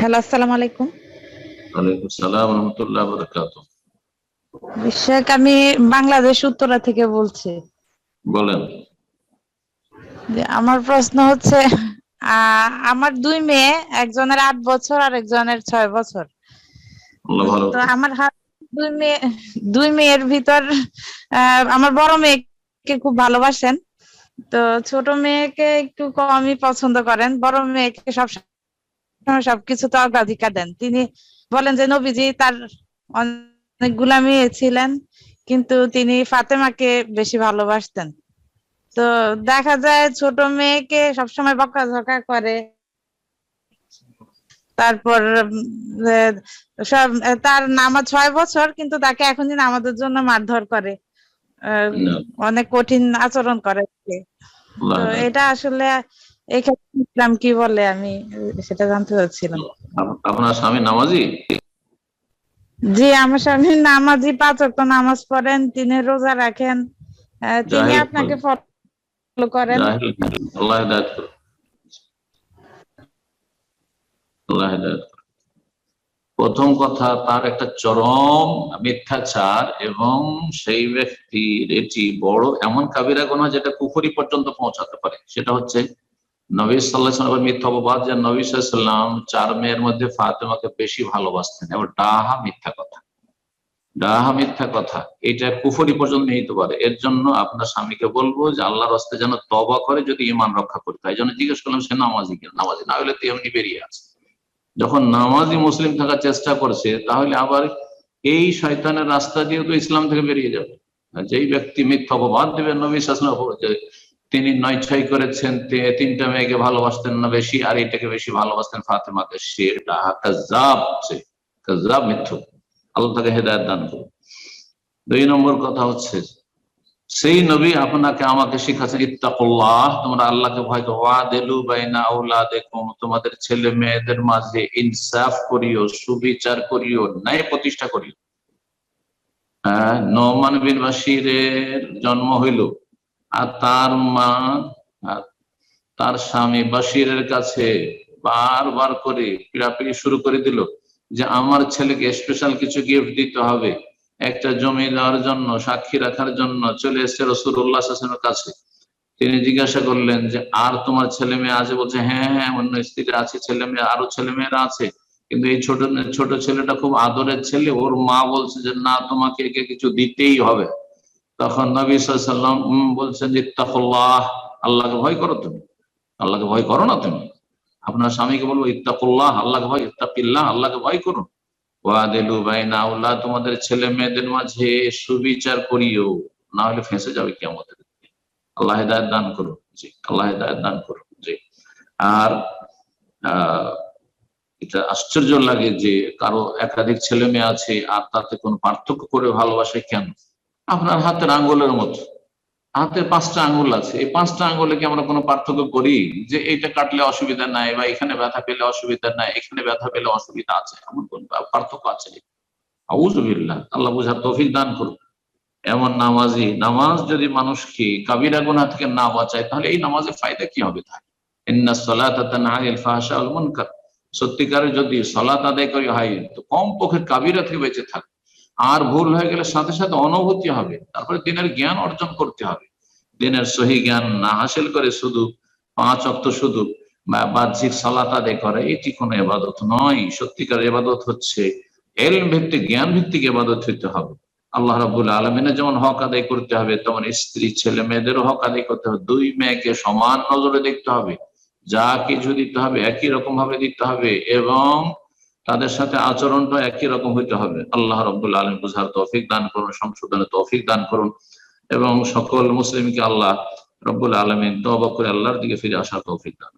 Hello আসসালামু আলাইকুম। ওয়ালাইকুম সালাম রহমতুল্লাহ বরকাত শেখ আমি বাংলাদেশ উত্তরা থেকে বলছি। বলেন। যে আমার প্রশ্ন হচ্ছে আমার দুই মেয়ে একজনের আট বছর আর একজনের ছয় বছর। তো আমার দুই মেয়ে দুই মেয়ের ভিতর আমার বড় মেয়েকে খুব ভালোবাসেন। তো ছোট মেয়েকে একটু কমই পছন্দ করেন বড় মেয়েকে সব সময় সবকিছুতে অগ্রাধিকার দেন। তিনি বলেন যে নবীজি তার অনেকগুলা মেয়ে ছিলেন কিন্তু তিনি ফাতেমাকে বেশি ভালোবাসতেন। তো দেখা যায় ছোট মেয়েকে সবসময় বকাঝকা করে। তারপর সব তার নামাজ ছয় বছর কিন্তু তাকে এখনই নামাজের জন্য মারধর করে। অনেক কঠিন আচরণ করে তো এটা আসলে এক্ষেত্রে ইসলাম কি বলে আমি সেটা জানতে চাচ্ছিলাম। আপনার স্বামী নামাজি? জি আমার স্বামী নামাজি পাঁচ ওয়াক্ত নামাজ পড়েন তিনি রোজা রাখেন তিনি আপনাকে ফলো করেন। আল্লাহ হেদায়ত করুন। আল্লাহ হেদায়ত প্রথম কথা তার একটা চরম মিথ্যাচার এবং সেই ব্যক্তির এটি বড় এমন কাবিরা গোনা যেটা কুফরি পর্যন্ত পৌঁছাতে পারে। সেটা হচ্ছে নবী সাল্লাহ সাল্লাম মিথ্যা অপবাদ যে নবী সাল্লাম চার মেয়ের মধ্যে ফাতেমাকে বেশি ভালোবাসতেন এবং ডাহা মিথ্যা কথা। ডাহা মিথ্যা কথা, এটা কুফরি পর্যন্ত নিতে পারে এর জন্য আপনার স্বামীকে বলব যে আল্লাহর রাস্তে যেন তবা করে যদি ইমান রক্ষা করতে হয়। জন্য জিজ্ঞেস করলাম, সে নামাজি কিনা? নামাজি না হলে তো এমনি বেরিয়ে আছে। যখন নামাজি মুসলিম থাকার চেষ্টা করছে, তাহলে আবার এই শয়তানের রাস্তা দিয়ে তো ইসলাম থেকে বেরিয়ে যাবে। যেই ব্যক্তি মিথ্যা অপবাদ দেবেন নবী শাসন তিনি নয় ছয় করেছেন তিনটা মেয়েকে ভালোবাসতেন না বেশি, আর এটাকে বেশি ভালোবাসতেন ফাতেমাকে। সে ডাহা কাজাব কাজাব মিথ্যুক আল্লাহ তাকে হেদায়ত দান করুন। দুই নম্বর কথা হচ্ছে, সেই নবী আপনাকে আমাকে শিখাচ্ছেন, ইত্তাকুল্লাহ, তোমরা আল্লাহকে ভয় ওয়াদেলু বাইনা আউলাদিকুম তোমাদের ছেলে মেয়েদের মাঝে ইনসাফ করিও, সুবিচার করিও, ন্যায় প্রতিষ্ঠা করিও। হ্যাঁ নমান বিন বাশিরের জন্ম হইল। আর তার মা তার স্বামী বাশিরের কাছে বারবার করে পিড়াপিড়ি শুরু করে দিল যে আমার ছেলেকে স্পেশাল কিছু গিফট দিতে হবে। একটা জমি দেওয়ার জন্য, সাক্ষী রাখার জন্য চলে এসছে রসুল্লাহ হাসানের কাছে। তিনি জিজ্ঞাসা করলেন যে, আর তোমার ছেলে মেয়ে আছে? বলছে হ্যাঁ হ্যাঁ অন্য স্ত্রী আছে ছেলে মেয়ে আরও ছেলে মেয়েরা আছে। কিন্তু এই ছোট ছোট ছেলেটা খুব আদরের ছেলে, ওর মা বলছে যে, না, তোমাকে একে কিছু দিতেই হবে। তখন নবী সাল্লাম বলছেন যে, ইত্তাকুল্লাহ, আল্লাহকে ভয় করো তুমি। আল্লাহকে ভয় করো না তুমি। আপনার স্বামীকে বলব, ইত্তাকুল্লাহ, আল্লাহকে ভয়, ইত্তাকিল্লাহ, আল্লাহকে ভয় করুন ওয়াদেলু বাইনা আউলা, তোমাদের ছেলে মেয়েদের মাঝে সুবিচার করিও। না হলে ফেঁসে যাবে কি আমাদের আল্লাহ হেদায়ত দান করুন জি, আল্লাহ হেদায়ত দান করুন জি। আর এটা আশ্চর্য লাগে যে, কারও একাধিক ছেলে মেয়ে আছে আর তাতে কোনো পার্থক্য করে ভালোবাসে কেন? আপনার হাতের আঙ্গুলের মতো। হাতের পাঁচটা আঙ্গুল আছে। এই পাঁচটা আঙ্গুলে কি আমরা কোনো পার্থক্য করি? যে এইটা কাটলে অসুবিধা নাই বা এখানে ব্যথা পেলে অসুবিধা নাই, এখানে ব্যথা পেলে অসুবিধা আছে, এমন কোন পার্থক্য আছে? আল্লাহ বুঝার তৌফিক দান করুন। এমন নামাজি, নামাজ যদি মানুষকে কাবিরা গুনাহ থেকে না বাঁচায়, তাহলে এই নামাজের ফায়দা কি হবে মুনকার। সত্যিকারে যদি সলাত আদায় করি হয়, তো কম পক্ষে কাবিরা থেকে বেঁচে থাকে। আর ভুল হয়ে গেলে সাথে সাথে অনুভূতি হবে। তারপরে দিনের জ্ঞান অর্জন করতে হবে। দিনের সহি জ্ঞান না হাসিল করে শুধু, পাঁচ অক্ত শুধু, বা বাহ্যিক সালাত আদায় করে, এটি কোনো এবাদত নয়। সত্যিকার এবাদত হচ্ছে এলম ভিত্তিক, জ্ঞান ভিত্তিক এবাদত হইতে হবে। আল্লাহ রাবুল আলমিনের যেমন হক আদায় করতে হবে, তেমন স্ত্রী, ছেলে, মেয়েদেরও হক আদায় করতে হবে। দুই মেয়েকে সমান নজরে দেখতে হবে। যা কিছু দিতে হবে, একই রকম ভাবে দিতে হবে এবং তাদের সাথে আচরণটা একই রকম হইতে হবে। আল্লাহ রব্দুল আলম বুঝার তৌফিক দান করুন, সংশোধনের তৌফিক দান করুন এবং সকল মুসলিমকে আল্লাহ রব্বুল আলমিন তবা করে আল্লাহর দিকে ফিরে আসার তৌফিক দান।